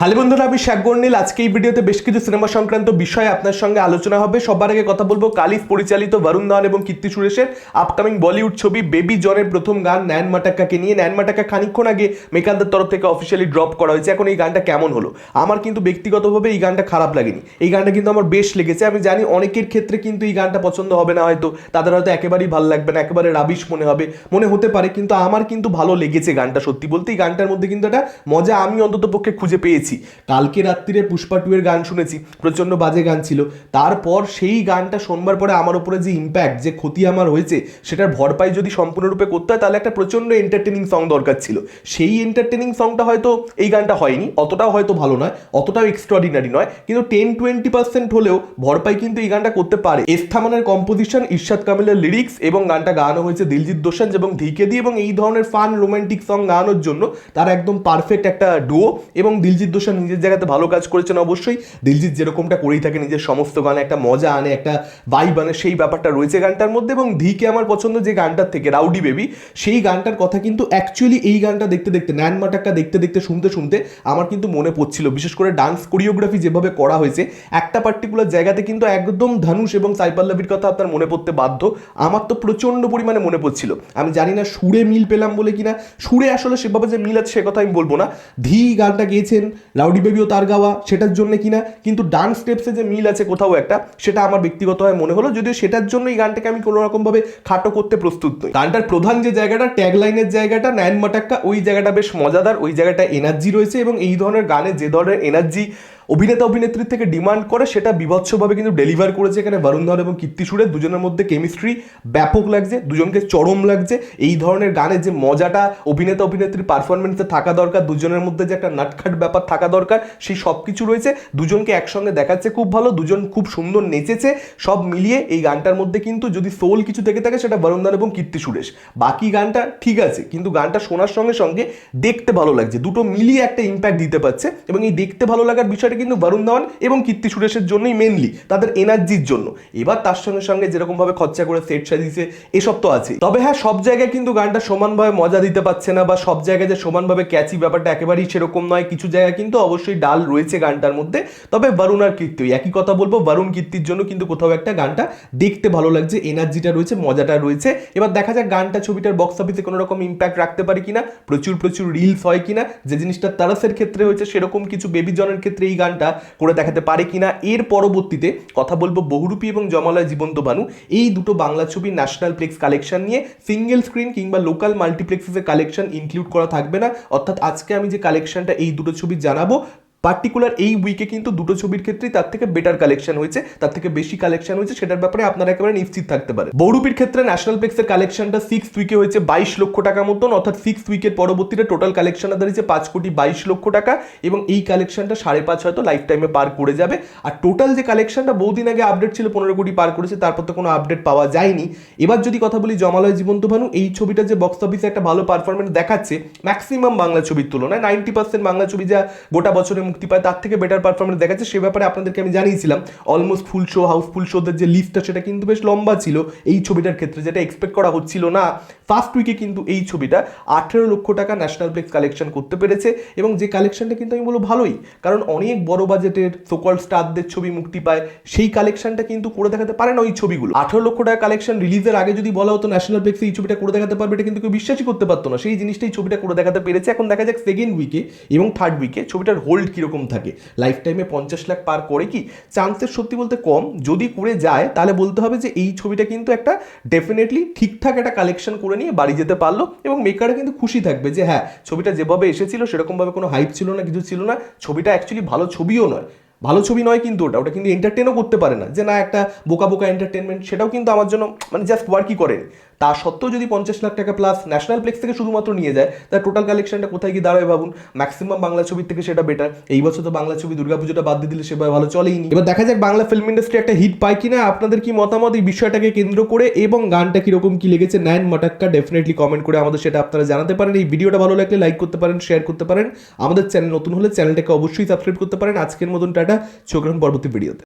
Hello বন্ধুরা, আমি শেখ গর্নিল আজকে এই ভিডিওতে বেশ কিছু সিনেমা সংক্রান্ত বিষয়ে আপনার সঙ্গে আলোচনা হবে। সবার আগে কথা বলব কালিফ পরিচালিত বরুণ ধাওয়ান এবং কীর্তি সুরেশের আপকামিং বলিউড ছবি বেবি জনের প্রথম গান ন্যান মাটাক্কাকে নিয়ে। ন্যান মাটাক্কা খানিকক্ষণ আগে মেকালদের তরফ থেকে অফিসিয়ালি ড্রপ করা হয়েছে। এখন এই গানটা কেমন হলো? আমার কিন্তু ব্যক্তিগতভাবে এই গানটা খারাপ লাগেনি। এই গানটা কিন্তু আমার বেশ লেগেছে। আমি জানি অনেকের ক্ষেত্রে কিন্তু এই গানটা পছন্দ হবে না হয়তো। তাদের হয়তো একেবারেই ভালো লাগবে না, একেবারে রাবিশ মনে হবে, মনে হতে পারে। কিন্তু আমার কিন্তু ভালো লেগেছে গানটা সত্যি বলতে। এই গানটার মধ্যে কিন্তু একটা মজা আমি অন্তত পক্ষে খুঁজে পেয়েছি। কালকে রাত্রিরে পুষ্পা টু এর গান শুনেছি। প্রচণ্ড বাজে গান ছিল। তারপর সেই গানটা শোনবার পরে আমার উপরে যে ইম্প্যাক্ট যে ক্ষতি আমার হয়েছে, সেটার ভরপাই যদি সম্পূর্ণরূপে করতে হয়, তাহলে একটা প্রচণ্ড এন্টারটেনিং সং দরকার ছিল। সেই এন্টারটেনিং সংটা হয়তো এই গানটা হয়নি। অতটাও হয়তো ভালো নয়, অতটাও এক্সট্রাঅর্ডিনারি নয়। কিন্তু টেন টোয়েন্টি পার্সেন্ট হলেও ভরপাই কিন্তু এই গানটা করতে পারে। এস্থামানের কম্পোজিশন ইরশাদ কামিলের লিরিক্স এবং গানটা গানো হয়েছে দিলজিৎ দোসাঞ্জ এবং ধিকে দিয়ে এবং এই ধরনের ফান রোমান্টিক সং গানোর জন্য তার একদম পারফেক্ট একটা ডুও এবং দিলজিৎ দোসাঞ্জ নিজের জায়গাতে ভালো কাজ করেছেন, অবশ্যই। দিলজিৎ যেরকমটা করেই থাকে, নিজের সমস্ত গানে একটা মজা আনে, একটা ভাইব আনে, সেই ব্যাপারটা রয়েছে গানটার মধ্যে এবং ধিকে আমার পছন্দ যে গানটার থেকে, রাউডি বেবি, সেই গানটার কথা কিন্তু অ্যাকচুয়ালি এই গানটা দেখতে দেখতে, ন্যান মাটাক্কা দেখতে দেখতে, শুনতে শুনতে আমার কিন্তু মনে পড়ছিল। বিশেষ করে ডান্স কোরিওগ্রাফি যেভাবে করা হয়েছে, একটা পার্টিকুলার জায়গাতে কিন্তু একদম ধনুষ এবং সাইপাল্লাবির কথা আপনার মনে পড়তে বাধ্য। আমার তো প্রচণ্ড পরিমাণে মনে পড়ছিল। আমি জানি না সুরে মিল পেলাম বলে কিনা, সুরে আসলে সেভাবে যে মিল আছে সে কথা আমি বলব না। ধি গানটা গেয়েছেন লাউডি বেবিও তার গাওয়া, সেটার জন্য কিনা, কিন্তু ডান্স স্টেপসে যে মিল আছে কোথাও একটা, সেটা আমার ব্যক্তিগতভাবে মনে হলো, যদিও সেটার জন্য এই গানটাকে আমি কোনো রকমভাবে খাটো করতে প্রস্তুত নই। গানটার প্রধান যে জায়গাটা ট্যাগ লাইনের জায়গাটা, ন্যান মাটাক্কা ওই জায়গাটা বেশ মজাদার, ওই জায়গাটা এনার্জি রয়েছে এবং এই ধরনের গানে যে ধরনের এনার্জি অভিনেতা অভিনেত্রীর থেকে ডিমান্ড করে, সেটা বিভৎসভাবে কিন্তু ডেলিভার করেছে এখানে বরুণ ধর এবং কীর্তি সুরের। দুজনের মধ্যে কেমিস্ট্রি ব্যাপক লাগছে, দুজনকে চরম লাগছে। এই ধরনের গানের যে মজাটা অভিনেতা অভিনেত্রীর পারফরমেন্সে থাকা দরকার, দুজনের মধ্যে যে একটা নাটখাট ব্যাপার থাকা দরকার, সেই সব কিছু রয়েছে। দুজনকে একসঙ্গে দেখাচ্ছে খুব ভালো, দুজন খুব সুন্দর নেচেছে, সব মিলিয়ে এই গানটার মধ্যে কিন্তু যদি সোল কিছু থেকে থাকে, সেটা বরুণ এবং কীর্তি সুরেশ। বাকি গানটা ঠিক আছে, কিন্তু গানটা শোনার সঙ্গে সঙ্গে দেখতে ভালো লাগছে। দুটো মিলিয়ে একটা ইম্প্যাক্ট দিতে পারছে এবং এই দেখতে ভালো লাগার বিষয়টা কিন্তু বরুণ ধাওয়ান এবং কীর্তি সুরেশের জন্যই মেনলি তাদের এনার্জির জন্য। এবার তার সঙ্গে সঙ্গে যেরকমভাবে খরচা করে সেট সাজিয়েছে, এসব তো আছে তবে হ্যাঁ সব জায়গায় কিন্তু গানটা সমানভাবে মজা দিতে পারছে না বা সব জায়গায় যে সমানভাবে ক্যাচি ব্যাপারটা একেবারেই সেরকম নয়, কিছু জায়গায় কিন্তু অবশ্যই ডাল রয়েছে গানটার মধ্যে। তবে বরুণ আর কীর্তি একই কথা বলব বরুণ কীর্তির জন্য কিন্তু কোথাও একটা গানটা দেখতে ভালো লাগছে এনার্জিটা রয়েছে, মজাটা রয়েছে। এবার দেখা যাক গানটা ছবিটার বক্স অফিসে কোনো রকম ইম্প্যাক্ট রাখতে পারে কিনা, প্রচুর প্রচুর রিলস হয় কিনা, যে জিনিসটা তারাসের ক্ষেত্রে হয়েছে সেরকম কিছু বেবি জনের ক্ষেত্রে এই গানটা করে দেখাতে পারে কিনা, এর পরবর্তীতে কথা বলব বহুরূপী এবং জমালয় জীবন্ত বানু। এই দুটো বাংলা ছবির ন্যাশনাল প্লেক্স কালেকশন নিয়ে সিঙ্গেল স্ক্রিন কিংবা লোকাল মাল্টিপ্লেক্সেসের কালেকশন ইনক্লুড করা থাকবে না। অর্থাৎ আজকে আমি যে কালেকশনটা এই দুটো ছবি জানাব পার্টিকুলার এই উইকে কিন্তু দুটো ছবির ক্ষেত্রেই তার থেকে বেটার কালেকশন হয়েছে, তার থেকে বেশি কালেকশন হয়েছে, সেটার ব্যাপারে আপনারা একেবারে নিশ্চিত থাকতে পারে বৌরূপীর ক্ষেত্রে ন্যাশনাল প্লেক্সের কালেকশনটা সিক্স উইকে হয়েছে বাইশ লক্ষ টাকা মতন, অর্থাৎ সিক্স উইকের পরবর্তীতে টোটাল কালেকশনটা দাঁড়িয়েছে পাঁচ কোটি বাইশ লক্ষ টাকা, এবং এই কালেকশনটা সাড়ে পাঁচ হয়তো লাইফ টাইমে পার করে যাবে। আর টোটাল যে কালেকশনটা বহুদিন আগে আপডেট ছিল, পনেরো কোটি পার করেছে, তারপর তো কোনো আপডেট পাওয়া যায়নি। এবার যদি কথা বলি জমালয় জীবন্ত ভানু, এই ছবিটা যে বক্স অফিসে একটা ভালো পারফরমেন্স দেখাচ্ছে ম্যাক্সিমাম বাংলা ছবির তুলনায় নাইনটি পার্সেন্ট বাংলা ছবি যা গোটা বছরে মুক্তি পায়, তার থেকে বেটার পারফরমেন্স দেখাচ্ছে। সে ব্যাপারে আপনাদেরকে আমি জানিয়েছিলাম অলমোস্ট ফুল শো হাউসফুল শোদের যে লিস্টটা সেটা কিন্তু বেশ লম্বা ছিল এই ছবিটার ক্ষেত্রে, যেটা এক্সপেক্ট করা হচ্ছিল না। ফার্স্ট উইকে কিন্তু এই ছবিটা আঠেরো লক্ষ টাকা ন্যাশনাল প্লেক্স কালেকশন করতে পেরেছে এবং যে কালেকশনটা কিন্তু আমি বলব ভালোই, কারণ অনেক বড় বাজেটের সোকল স্টারদের ছবি মুক্তি পায়, সেই কালেকশনটা কিন্তু করে দেখাতে পারে না ওই ছবিগুলো। আঠেরো লক্ষ টাকা কালেকশন রিলিজের আগে যদি বলা হতো ন্যাশনাল প্লেক্সে এই ছবিটা করে দেখাতে পারবে, এটা কিন্তু কেউ বিশ্বাসই করতে পারতো না। সেই জিনিসটাই ছবিটা করে দেখাতে পেরেছে। এখন দেখা যাক সেকেন্ড উইকে এবং থার্ড উইকে ছবিটার হোল্ড কীরকম থাকে? লাইফ টাইমে পঞ্চাশ লাখ পার করে কি? চান্সের সত্যি বলতে কম। যদি করে যায়, তাহলে বলতে হবে যে এই ছবিটা কিন্তু একটা ডেফিনেটলি ঠিকঠাক একটা কালেকশন করে নিয়ে বাড়ি যেতে পারল এবং মেকাররা কিন্তু খুশি থাকবে যে হ্যাঁ ছবিটা যেভাবে এসেছিল, সেরকমভাবে কোনো হাইপ ছিল না, কিছু ছিল না। ছবিটা অ্যাকচুয়ালি ভালো ছবিও নয়। ভালো ছবি নয় কিন্তু ওটা। ওটা কিন্তু এন্টারটেনও করতে পারে না। যে না, একটা বোকা বোকা এন্টারটেনমেন্ট সেটাও কিন্তু আমার জন্য মানে জাস্ট ওয়ার্কই করে তা সত্ত্বেও যদি পঞ্চাশ লাখ টাকা প্লাস ন্যাশনাল প্লেক্স থেকে শুধুমাত্র নিয়ে যায় তার টোটাল কালেকশনটা কোথায় গিয়ে দাঁড়ায় ভাবুন? ম্যাক্সিমাম বাংলা ছবির থেকে সেটা বেটার এই বছর তো বাংলা ছবি দুর্গাপুজোটা বাদ দিয়ে দিলে সেভাবে ভালো চলেই এবার দেখা যাক বাংলা ফিল্ম ইন্ডাস্ট্রি একটা হিট পায় কিনা। আপনাদের কি মতামত? এই বিষয়টাকে কেন্দ্র করে এবং গানটা কীরকম, কি লেগেছে? নাইন মটাক্কা ডেফিনেটলি কমেন্ট করে আমাদের সেটা আপনারা জানাতে পারেন। এই ভিডিওটা ভালো লাগলে লাইক করতে পারেন শেয়ার করতে পারেন। আমাদের চ্যানেল নতুন হলে চ্যানেলটাকে অবশ্যই সাবস্ক্রাইব করতে পারেন। আজকের মতন টাটা, চোখ পরবর্তী ভিডিওতে